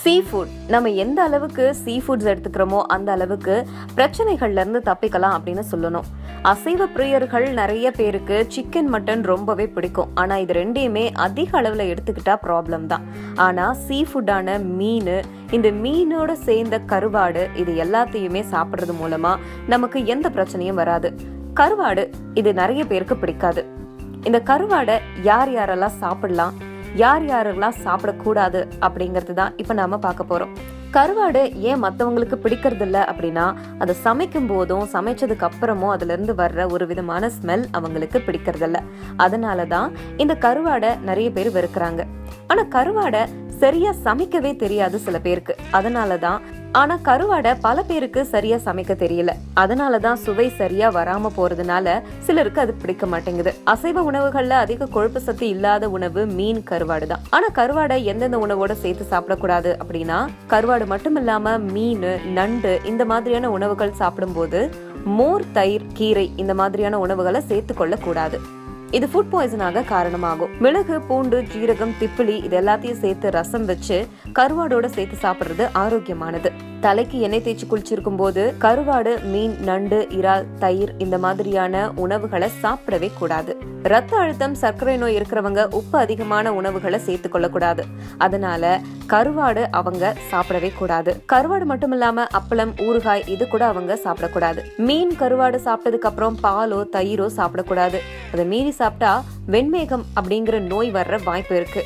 Sea food நம்ம எந்த அளவுக்கு சீ ஃபுட்ஸ் எடுத்துக்கிறோமோ அந்த அளவுக்கு பிரச்சனைகள்லேருந்து தப்பிக்கலாம் அப்படின்னு சொல்லணும். அசைவ பிரியர்கள் நிறைய பேருக்கு சிக்கன் மட்டன் ரொம்பவே பிடிக்கும். ஆனால் இது ரெண்டையுமே அதிக அளவில் எடுத்துக்கிட்டா ப்ராப்ளம் தான். ஆனால் சீ ஃபுட்டான மீன் இந்த மீனோட சேர்ந்த கருவாடு இது எல்லாத்தையுமே சாப்பிட்றது மூலமாக நமக்கு எந்த பிரச்சனையும் வராது. கருவாடு இது நிறைய பேருக்கு பிடிக்காது. இந்த கருவாடை யார் யாரெல்லாம் சாப்பிடலாம்? யார் யாரெல்லாம் சாப்பிடக்கூடாது அப்படிங்கிறது தான் இப்போ நாம பார்க்க போகிறோம் கருவாடு ஏன் மற்றவங்களுக்கு பிடிக்கிறது இல்லை அப்படின்னா அதை சமைக்கும் போதும் சமைச்சதுக்கு அப்புறமும் அதுலேருந்து வர்ற ஒரு விதமான ஸ்மெல் அவங்களுக்கு பிடிக்கிறது இல்லை அதனால தான் இந்த கருவாடை நிறைய பேர் வெறுக்கிறாங்க. ஆனால் கருவாடை சரியா சமைக்கவே தெரியாது சில பேருக்கு. அதனால தான் ஆனா கருவாடை பல பேருக்கு சரியா சமைக்க தெரியல. அதனால தான் சுவை சரியா வராம போறதுனால சிலருக்கு அது பிடிக்க மாட்டேங்குது. அசைவ உணவுகள்ல அதிக கொழுப்பு சத்து இல்லாத உணவு மீன் கருவாடு தான். ஆனா கருவாடை எந்தெந்த உணவோட சேர்த்து சாப்பிடக்கூடாது அப்படின்னா கருவாடு மட்டும் இல்லாம மீன் நண்டு இந்த மாதிரியான உணவுகள் சாப்பிடும்போது மோர் தயிர் கீரை இந்த மாதிரியான உணவுகளை சேர்த்து கொள்ள கூடாது இது ஃபுட் பாய்சனாக காரணமாகும். மிளகு பூண்டு ஜீரகம் திப்பிலி இது எல்லாத்தையும் சேர்த்து ரசம் வச்சு கருவாடோட சேர்த்து சாப்பிடுறது ஆரோக்கியமானது. தலைக்கு எண்ணெய் தேய்ச்சி குளிச்சிருக்கும் போது கருவாடு மீன் நண்டு இறால் தயிர் இந்த மாதிரியான உணவுகளை சாப்பிடவே கூடாது. ரத்த அழுத்தம் சர்க்கரை நோய் இருக்கிறவங்க உப்பு அதிகமான உணவுகளை சேர்த்து கொள்ளக்கூடாது அதனால கருவாடு அவங்க சாப்பிடவே கூடாது. கருவாடு மட்டும் இல்லாம அப்பளம் ஊறுகாய் இது கூட அவங்க சாப்பிடக்கூடாது. மீன் கருவாடு சாப்பிட்டதுக்கு அப்புறம் பாலோ தயிரோ சாப்பிடக்கூடாது. அதை மீறி சாப்பிட்டா வெண்மேகம் அப்படிங்கிற நோய் வர்ற வாய்ப்பு இருக்கு.